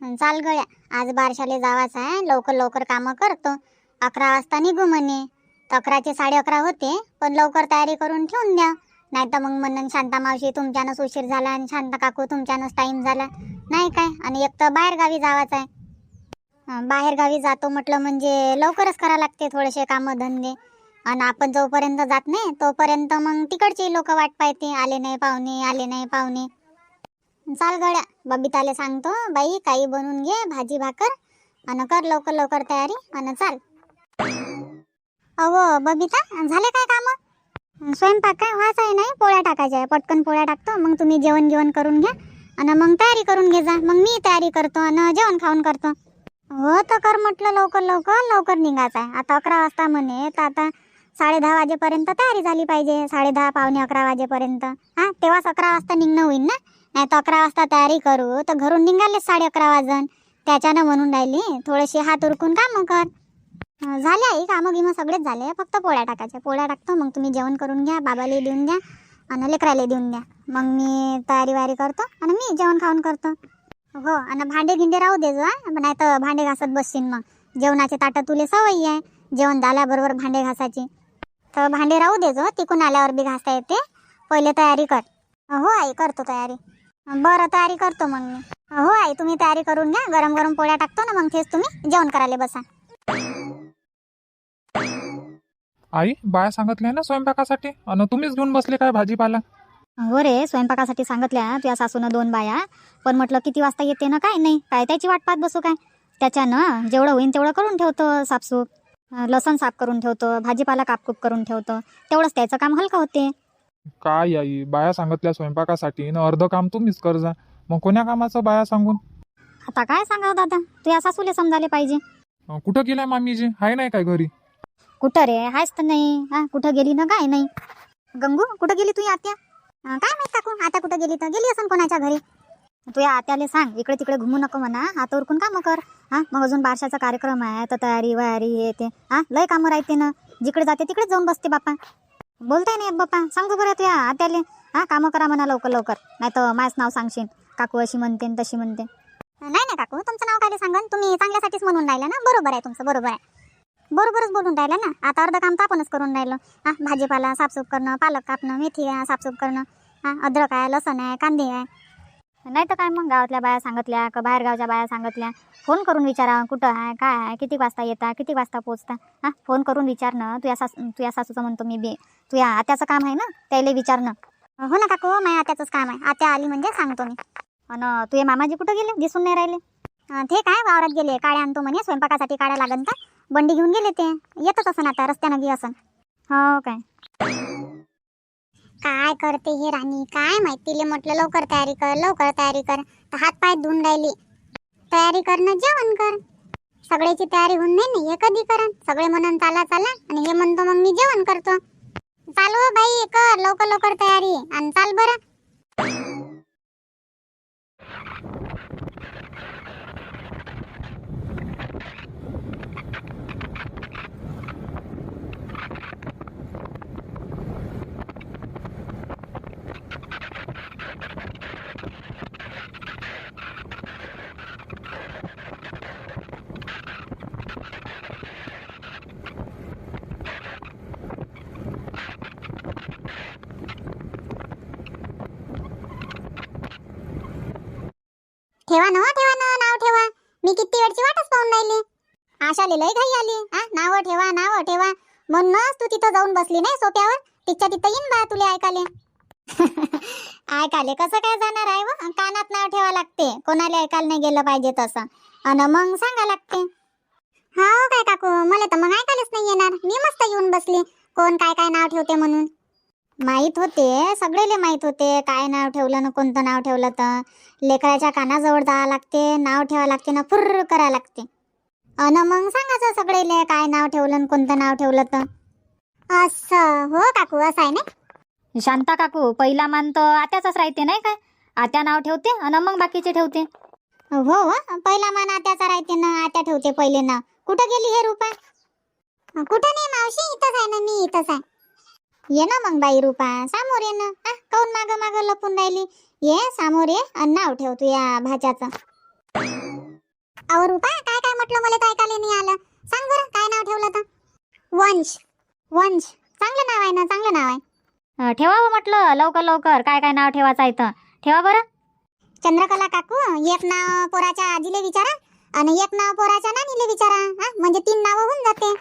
चाल गळ्या आज बारशाले जावाच आहे. लवकर लवकर कामं करतो. अकरा वाजता निघू म्हणे. तर अकराचे साडे अकरा होते पण लवकर तयारी करून ठेवून द्या. नाही तर मग म्हणून शांता मावशी तुमच्यानंच उशीर झाला आणि शांता काकू तुमच्यानंच टाईम झाला. नाही काय? आणि एक तर बाहेर गावी जावाच आहे. बाहेरगावी बाहेर गावी जातो म्हटलं म्हणजे लवकरच करा लागते थोडेसे कामं धंदे. आणि आपण जोपर्यंत जात नाही तोपर्यंत मग तिकडचे लोक वाट पाहते. आले नाही पाहुणे आले नाही पाहुणे. चाल गड्या बबिताले सांगतो बाई काही बनवून घे भाजी भाकर आणि कर लवकर लवकर तयारी आणि चाल. अहो बबिता झाले काय काम? स्वयंपाक काय व्हायचं आहे नाही पोळ्या टाकायच्या आहे. पटकन पोळ्या टाकतो मग तुम्ही जेवण जेवण करून घ्या आणि मग तयारी करून घे जा. मग मी तयारी करतो आणि जेवण खाऊन करतो. हो तर कर म्हटलं लवकर लवकर लवकर निघायचं आहे. आता अकरा वाजता म्हणे तर आता साडे दहा वाजेपर्यंत तयारी झाली पाहिजे. साडे दहा पावणे अकरा वाजेपर्यंत. हा तेव्हाच अकरा वाजता निघणं होईल ना? नाही तर अकरा वाजता तयारी करू तर घरून निघाले साडे अकरा वाजन. त्याच्यानं म्हणून राहिली थोडेसे हात उरकून कामं कर. झाले आई कामं गिमं सगळेच झाले. फक्त पोळ्या टाकायच्या. पोळ्या टाकतो मग तुम्ही जेवण करून घ्या बाबाला देऊन द्या आणि लेकराला देऊन द्या. मग मी तयारी वारी करतो आणि मी जेवण खाऊन करतो. हो आणि भांडे गिंडे राहू दे जा नाही तर भांडे घासत बसशील मग. जेवणाचे ताटं तुले सवयी आहे. जेवण झाल्याबरोबर भांडे घासायची. तर भांडे राहू दे जो तिकून आल्यावर बी घासता येते. पहिले तयारी कर. हो आई करतो तयारी. बरं तयारी करतो मग मी. हो आई तुम्ही तयारी करून घ्या. गरम गरम पोळ्या टाकतो ना मग तेच तुम्ही जेवण करायला बसा. आई बाया सांगितल्या ना स्वयंपाकासाठी? अन तुम्हीच घेऊन बसले काय भाजीपाला? हो रे स्वयंपाकासाठी सांगितल्या. तुझ्या सासूनं दोन बाया. पण म्हटलं किती वाजता येते ना काय? नाही काय त्याची वाट पाहत बसू काय? त्याच्यानं जेवढं होईन तेवढं करून ठेवतो साफसूप. लसण साफ करून ठेवतो भाजीपाला कापकूप करून ठेवतो. तेवढंच त्याचं काम हलकं होते. काय आई बाया सांगितल्या स्वयंपाकासाठी. न अर्ध काम तुम्हीच कर जा. मग कोण्या कामाचं बाया सांगून? आता काय सांगावं दादा? तुझ्या सासूले समजायला पाहिजे. अं, कुठं गेल्या मामीजी? हाय नाही काय घरी? कुठं रे? हायच तर नाही. हा कुठं गेली ना काय नाही? गंगू कुठं गेली तुझी आत्या? अं, काय माहीत काकू आता कुठं गेली तर? गेली असं कोणाच्या घरी? तुझ्या आत्याले सांग इकडे तिकडे घुमू नको म्हणा. हात उरकून कामं कर? हा मग अजून बारशाचा कार्यक्रम आहे तर तयारी वयारी हे ते. हा लय कामं राहते ना. जिकडे जाते तिकडे जाऊन बसते बापा. बोलताय नाही बाप्पा. बापा सांगतो बरं तुया आत्याले. हा कामं करा म्हणा लवकर लवकर. नाही तर माझं नाव सांगशील. काकू अशी म्हणते न तशी म्हणते. नाही नाही काकू तुमचं नाव काय सांगा तुम्ही चांगल्यासाठीच म्हणून राहिलं ना? बरोबर आहे तुमचं बरोबर आहे. बरोबरच बोलून राहिलं ना? आता अर्ध काम तर आपणच करून राहिलो. हा भाजीपाला साफसूफ करणं पालक कापणं मेथी आहे साफसूफ करणं. हा अद्रक आहे लसण आहे कांदे आहे. नाही तर काय मग गावातल्या बाया सांगितल्या का बाहेरगावच्या बाया सांगितल्या? फोन करून विचारा कुठं आहे काय आहे किती वाजता येता किती वाजता पोचता? हा फोन करून विचारणं तुझ्या सास तुझ्या सासूचं म्हणतो मी बे. तुझ्या आत्याचं काम आहे ना त्याला विचारणं हो ना काकू माझ्या आत्याचंच काम आहे. आत्या आली म्हणजे सांगतो मी. अन तुझे मामाजी कुठं गेले? दिसून नाही राहिले. ते काय वावरात गेले काळ्या आणतो म्हणे स्वयंपाकासाठी काळ्या लागन का? बंडी घेऊन गेले ते. येतच असं आता रस्त्यानं गे असं हो काय? काय करते हे राणी? काय माहिती? तिले म्हटलं लवकर तयारी कर लवकर तयारी कर. तर हात पाय धुवून राहिली. तयारी करणं जेवण कर. सगळ्याची तयारी होऊन नाही ना हे कधी करा सगळे म्हणून चाला चाला. आणि हे म्हणतो मग मी जेवण करतो. चालू हो बाई कर लवकर लवकर तयारी. आणि चाल बरं. ठेवा ना ठेवा ना नाव ठेवा. मी किती वेळची वाटच पाहून राहिली? आशाले लय घाई आली. हा नाव ठेवा नाव ठेवा. म्हणूनच तू तिथं जाऊन बसली नाही सोप्यावर तिच्या तिथं येईन बा तुला ऐकाले ऐकाले कसं काय जाणार आहे व? कानात नाव ठेवा लागते. कोणाला ऐकायला नाही गेलं पाहिजे तसं. अन मग सांगा लागते. हो काय काकू मला तर मग ऐकायलाच नाही येणार. मी मस्त येऊन बसली. कोण काय काय नाव ठेवते म्हणून? माहीत होते सगळेले माहीत होते. काय नाव ठेवलं ना कोणतं नाव ठेवलं तर लेकराच्या कानाजवळ जावं लागते नाव ठेवा लागते ना फुर्र करा लागते. अन मग सांगायचं सगळेले काय नाव ठेवलं आणि कोणतं नाव ठेवलं तर असं हो काकू असं आहे ना शांता काकू पहिला मान तर आत्याचाच राहते नाही काय आत्या नाव ठेवते आणि मग बाकीचे ठेवते. हो हो पहिला मान आत्याचा राहते ना आत्या ठेवते पहिले ना. कुठं गेली हे रुपा? कुठं नाही मावशी? इथंच आहे ना मी इथंच आहे. ये ना मग बाई रुपा समोर ये ना. हा, काऊन माग माग लपून राहिली? ये समोर ये आणि नाव ठेव तू या भाज्याचं. अहो रुपा काय काय म्हटलं मला तर ऐकायला नाही आलं. सांग बरं काय नाव ठेवलं तर? वंश वंश. चांगलं नाव आहे ना चांगलं नाव आहे. ठेवा म्हटलं लवकर लवकर. काय काय नाव ठेवायचं आहे तर? ठेवा बरं. चंद्रकला काकू एक नाव पोराच्या आजीले विचारा. आणि एक नाव पोराच्या नानीले विचारा. हा म्हणजे तीन नावं होऊन जाते.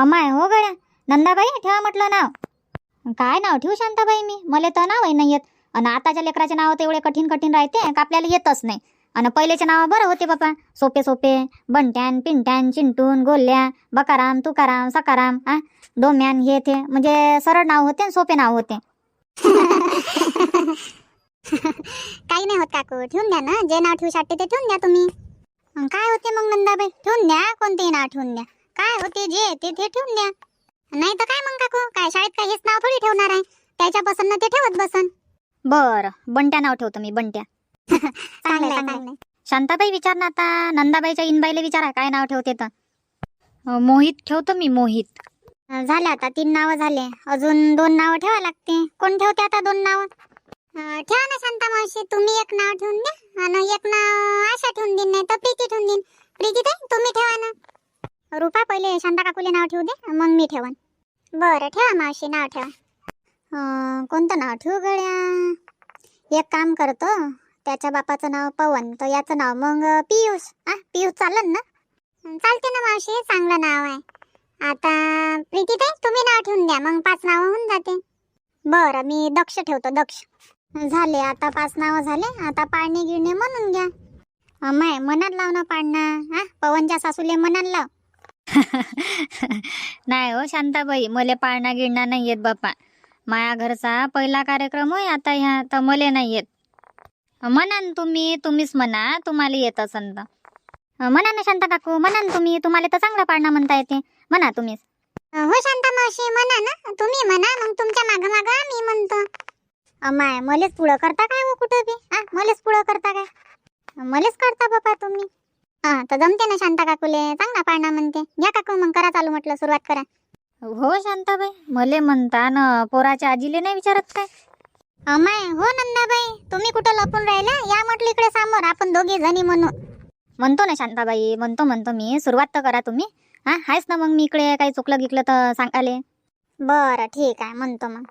अमाय हो गड्या. नंदाबाई ठेवा म्हटलं नाव. काय नाव ठेवू शांताबाई मी? मला तर नावही नाही येत. आणि आताच्या लेकराचे नाव तर एवढे कठीण कठीण राहते का आपल्याला येतच नाही. आणि पहिलेचे नाव बरं होते बापा. सोपे सोपे. बंट्यान पिंट्यान चिंटून गोल्या बकाराम तुकाराम सकाराम आ? डोम्यान हे ते. म्हणजे सरळ नाव होते आणि सोपे नाव होते. काही नाही होत काकू. ठेवून द्या ना. जे नाव ठेवू शकते ते ठेवून द्या तुम्ही. काय होते मग नंदाबाई? ठेवून द्या. कोणतेही नाव ठेवून द्या. काय होते जे ते ठेवून द्या. नाही तर काय मग काकू? काय शाळेत काय हेच नाव थोडी ठेवणार आहे? त्याच्या पसंत ते ठेवत बसन. बरं बंट्या नाव ठेवतो मी बंट्या. चांगलं आहे, चांगलं आहे. शांताबाई विचार ना आता नंदाबाईच्या इनबाईला विचारा काय नाव ठेवते तर. अं, मोहित ठेवतो मी मोहित. झाले आता तीन नावं झाले. अजून दोन नावं ठेवा लागते. कोण ठेवते आता दोन नावं? अं, ठेवा ना शांता मावशी तुम्ही एक नाव ठेवून द्या. आणि एक नाव आशा ठेवून देईन नाही तर प्रीती ठेवून देईन. प्रीती ताई तुम्ही ठेवा ना. रुपा पहिले शांता काकूले नाव ठेवू दे मग मी ठेवन बरं ठेवा मावशी नाव ठेवा. अं, कोणतं नाव ठेवू गड्या? एक काम करतो त्याच्या बापाचं नाव पवन तर याचं नाव मग पियुष. आ पियुष चालेल ना? अं, चालते ना मावशी चांगलं नाव आहे. आता प्रीती ताई तुम्ही नाव ठेवून द्या मग पाच नावं होऊन जाते बरं मी दक्ष ठेवतो दक्ष. झाले आता पाच नावं झाले आता पाळणे गिळणे म्हणून घ्या. अमाय मनात लाव ना पाळणा. हा पवनच्या सासूले मनात लाव. नाही हो शांताबाई. मले पाळणा गिळणा नाही येत बापा. माया घरचा पहिला कार्यक्रम होय आता ह्या तर मले नाही येत. म्हणा न तुम्ही तुम्हीच म्हणा तुम्हाला येत असन तर. म्हणा ना शांता काकू म्हणा न तुम्ही तुम्हाला तर चांगला पाळणा म्हणता येते. म्हणा तुम्हीच. हो शांता मावशी म्हणा ना. तुम्ही म्हणा मग तुमच्या माग माग आम्ही म्हणतो. अमाय मलेच पुढं करता काय हो कुठं बी? हा मलेच पुढं करता काय? मलेच करता बापा तुम्ही. हा तर जमते ना शांता काकूले. चांगला पाळणा म्हणते. घ्या काकू मग करा चालू म्हटलं सुरुवात करा. हो शांताबाई मले म्हणता न पोराच्या आजीले नाही विचारत काय? अमाय हो नंदाबाई. तुम्ही कुठं लपून राहिला या म्हटलं इकडे समोर. आपण दोघी जणी म्हणू म्हणतो ना शांताबाई म्हणतो म्हणतो मी. सुरुवात तर करा तुम्ही. हा आहेच ना मग मी इकडे काही चुकलं गिकलं तर सांगाले. बरं ठीक आहे. म्हणतो मग.